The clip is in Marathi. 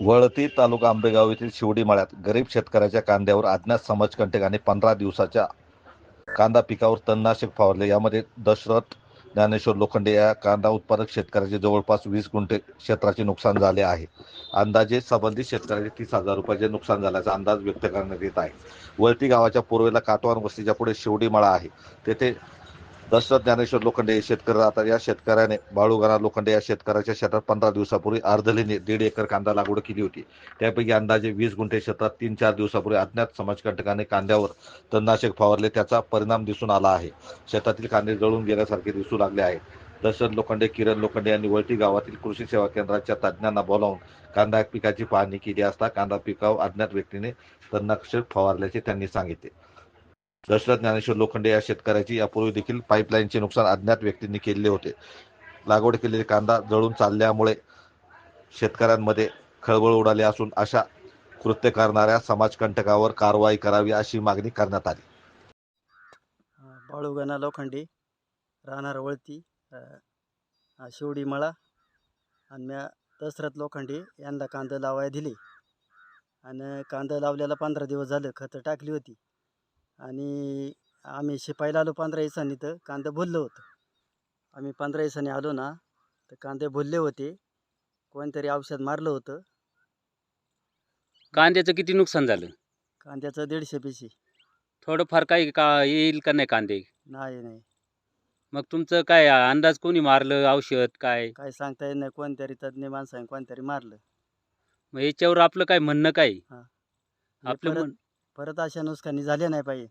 वळती तालुका आंबेगाव येथील शिवडी माळ्यात गरीब शेतकऱ्याच्या कांद्यावर अज्ञात समाजकंटकांनी पंधरा दिवसाच्या कांदा पिकावर तणनाशक फवारले. यामध्ये दशरथ ज्ञानेश्वर लोखंडे या कांदा उत्पादक शेतकऱ्याचे जवळपास वीस गुंठे क्षेत्राचे नुकसान झाले आहे. अंदाजे संबंधित शेतकऱ्याचे तीस हजार रुपयाचे नुकसान झाल्याचा अंदाज व्यक्त करण्यात येत आहे. वळती गावाच्या पूर्वेला काटवान वस्तीच्या पुढे शिवडी माळा आहे. तेथे दशरथ ज्ञानेश्वर लोखंडे हे शेतकरी राहतात. या शेतकऱ्याने बाळूगणा लोखंडे या शेतकऱ्याच्या शेतात पंधरा दिवसापूर्वी अर्धलीने दीड एकर कांदा लागवड केली होती. त्यापैकी अंदाजे वीस गुंठे क्षेत्रात तीन चार दिवसापूर्वी अज्ञात समाजकंटकाने कांद्यावर तणनाशक फवारले. त्याचा परिणाम दिसून आला आहे. शेतातील कांदे जळून गेल्यासारखे दिसू लागले आहे. दशरथ लोखंडे किरण लोखंडे यांनी वळटी गावातील कृषी सेवा केंद्राच्या तज्ज्ञांना बोलावून कांदा पिकाची पाहणी केली असता कांदा पिकावर अज्ञात व्यक्तीने तणनाशक फवारल्याचे त्यांनी सांगितले. दशरथ ज्ञानेश्वर लोखंडे या शेतकऱ्याची यापूर्वी देखील पाईपलाईनचे नुकसान अज्ञात व्यक्तींनी केलेले होते. लागवड केलेले कांदा जळून चालल्यामुळे शेतकऱ्यांमध्ये खळबळ उडाली असून अशा कृत्य करणाऱ्या समाजकंटकावर कारवाई करावी अशी मागणी करण्यात आली. बाळूगणा लोखंडी राहणार वळती शिवडी मळा आणि म्या दशरथ लोखंडी यांना कांदा लावाय दिले. आणि कांदा लावल्याला पंधरा दिवस झालं खतं टाकली होती. आणि आम्ही शिपायला आलो पंधरा दिवसांनी तर कांदा भुललं होतं. आम्ही पंधरा दिवसांनी आलो ना तर कांदे भुलले होते. कोणतरी औषध मारलं होतं. कांद्याचं किती नुकसान झालं? कांद्याचं दीडशे पिशी थोडंफार काही का येईल का नाही कांदे? नाही नाही. मग तुमचं काय अंदाज कोणी मारलं औषध काय? काय सांगता येत नाही कोणतरी तज्ज्ञ माणसाने कोणतरी मारलं. मग याच्यावर आपलं काय म्हणणं काय? हा. आपलं परत म्हण परत अशा नुकसानी झाल्या नाही पाहिजे.